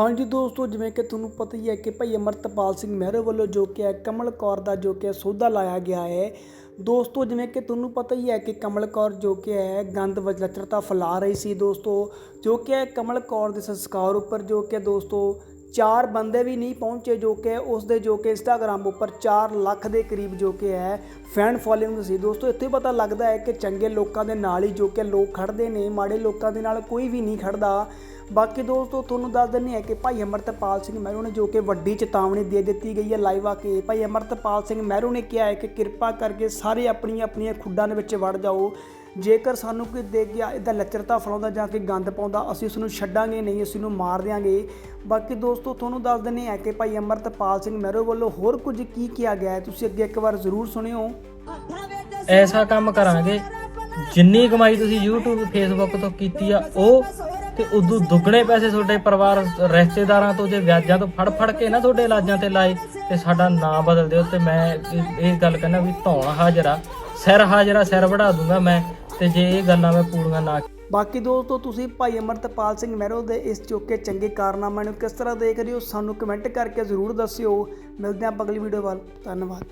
ਹਾਂਜੀ ਦੋਸਤੋ, ਜਿਵੇਂ ਕਿ ਤੁਹਾਨੂੰ ਪਤਾ ਹੀ ਹੈ ਕਿ ਭਾਈ ਅਮਰਤਪਾਲ ਸਿੰਘ ਮਹਿਰੋ ਵੱਲੋਂ ਜੋ ਕਿ ਹੈ ਕਮਲ ਕੌਰ ਦਾ ਜੋ ਕਿ ਹੈ ਸੌਦਾ ਲਾਇਆ ਗਿਆ ਹੈ। ਦੋਸਤੋ, ਜਿਵੇਂ ਕਿ ਤੁਹਾਨੂੰ ਪਤਾ ਹੀ ਹੈ ਕਿ ਕਮਲ ਕੌਰ ਜੋ ਕਿ ਹੈ ਗੰਦ ਵਜਲਚਰਤਾ ਫੈਲਾ ਰਹੀ ਸੀ ਦੋਸਤੋ, ਜੋ ਕਿ ਹੈ ਕਮਲ ਕੌਰ ਦੇ ਸੰਸਕਾਰ ਉੱਪਰ ਜੋ ਕਿ ਦੋਸਤੋ ਚਾਰ ਬੰਦੇ ਵੀ ਨਹੀਂ ਪਹੁੰਚੇ, ਜੋ ਕਿ ਉਸ ਦੇ ਜੋ ਕਿ ਇੰਸਟਾਗ੍ਰam ਉੱਪਰ 4 ਲੱਖ ਦੇ ਕਰੀਬ ਜੋ ਕਿ ਹੈ ਫੈਨ ਫੋਲੋਇੰਗ ਸੀ ਦੋਸਤੋ। ਇੱਥੇ ਪਤਾ ਲੱਗਦਾ ਹੈ ਕਿ ਚੰਗੇ ਲੋਕਾਂ ਦੇ ਨਾਲ ਹੀ ਜੋ ਕਿ ਲੋਕ ਖੜਦੇ ਨੇ, ਮਾੜੇ ਲੋਕਾਂ ਦੇ ਨਾਲ ਕੋਈ ਵੀ ਨਹੀਂ ਖੜਦਾ ਬਾਕੀ ਦੋਸਤੋ, ਤੁਹਾਨੂੰ ਦੱਸ ਦਿੰਦੇ ਹਾਂ ਕਿ ਭਾਈ ਅਮਰਤਪਾਲ ਸਿੰਘ ਮਹਿਰੂ ਨੇ ਜੋ ਕਿ ਵੱਡੀ ਚੇਤਾਵਨੀ ਦੇ ਦਿੱਤੀ ਗਈ ਹੈ ਲਾਈਵ ਆ ਕੇ। ਭਾਈ ਅਮਰਤਪਾਲ ਸਿੰਘ ਮਹਿਰੂ ਨੇ ਕਿਹਾ ਹੈ ਕਿ ਕਿਰਪਾ ਕਰਕੇ ਸਾਰੇ ਆਪਣੀਆਂ ਆਪਣੀਆਂ ਖੁੱਡਾਂ ਦੇ ਵਿੱਚ ਵੜ ਜਾਓ। ਜੇਕਰ ਸਾਨੂੰ ਕੋਈ ਦੇਖ ਗਿਆ, ਇਹਦਾ ਲੱਚਰਤਾ ਫਲਾਉਂਦਾ ਜਾਂ ਕਿ ਗੰਦ ਪਾਉਂਦਾ, ਅਸੀਂ ਉਸ ਨੂੰ ਛੱਡਾਂਗੇ ਨਹੀਂ, ਅਸੀਂ ਉਹਨੂੰ ਮਾਰ ਦਿਆਂਗੇ। ਬਾਕੀ ਦੋਸਤੋ, ਤੁਹਾਨੂੰ ਦੱਸ ਦਿੰਦੇ ਹਾਂ ਕਿ ਭਾਈ ਅਮਰਤਪਾਲ ਸਿੰਘ ਮਹਿਰੂ ਵੱਲੋਂ ਹੋਰ ਕੁਝ ਕੀ ਕਿਹਾ ਗਿਆ ਹੈ, ਤੁਸੀਂ ਅੱਗੇ ਇੱਕ ਵਾਰ ਜ਼ਰੂਰ ਸੁਣਿਓ। ਐਸਾ ਕੰਮ ਕਰਾਂਗੇ, ਜਿੰਨੀ ਕਮਾਈ ਤੁਸੀਂ YouTube, Facebook ਤੋਂ ਕੀਤੀ ਆ, ਉਹ ਤੇ ਉਦੋਂ ਦੁੱਗਣੇ ਪੈਸੇ ਤੁਹਾਡੇ ਪਰਿਵਾਰ, ਰਿਸ਼ਤੇਦਾਰਾਂ ਤੋਂ ਜੇ ਵਿਆਜਾਂ ਤੋਂ ਫੜ ਫੜ ਕੇ ਨਾ ਤੁਹਾਡੇ ਇਲਾਜਾਂ ਤੇ ਲਾਏ, ਤੇ ਸਾਡਾ ਨਾਂ ਬਦਲ ਦਿਓ ਤੇ ਮੈਂ ਇਹ- ਇਹ ਗੱਲ ਕਹਿੰਦਾ ਵੀ ਧੌਣ ਹਾਜ਼ਰਾ, ਸਿਰ ਹਾਜ਼ਰਾ, ਸਿਰ ਵੜਾ ਦੂੰਗਾ ਮੈਂ, ਤੇ ਜੇ ਇਹ ਗੱਲਾਂ ਮੈਂ ਪੂਰੀਆਂ ਨਾ ਬਾਕੀ ਦੋਸਤੋ, ਤੁਸੀਂ ਭਾਈ ਅਮਰਤਪਾਲ ਸਿੰਘ ਮਹਿਰੋ ਦੇ ਇਸ ਚੋਕੇ ਚੰਗੇ ਕਾਰਨਾਮਿਆਂ ਨੂੰ ਕਿਸ ਤਰ੍ਹਾਂ ਦੇਖ ਰਹੇ ਹੋ, ਸਾਨੂੰ ਕਮੈਂਟ ਕਰਕੇ ਜ਼ਰੂਰ ਦੱਸਿਓ। ਮਿਲਦੇ ਹਾਂ ਆਪਾਂ ਅਗਲੀ ਵੀਡੀਓ ਵੱਲ। ਧੰਨਵਾਦ।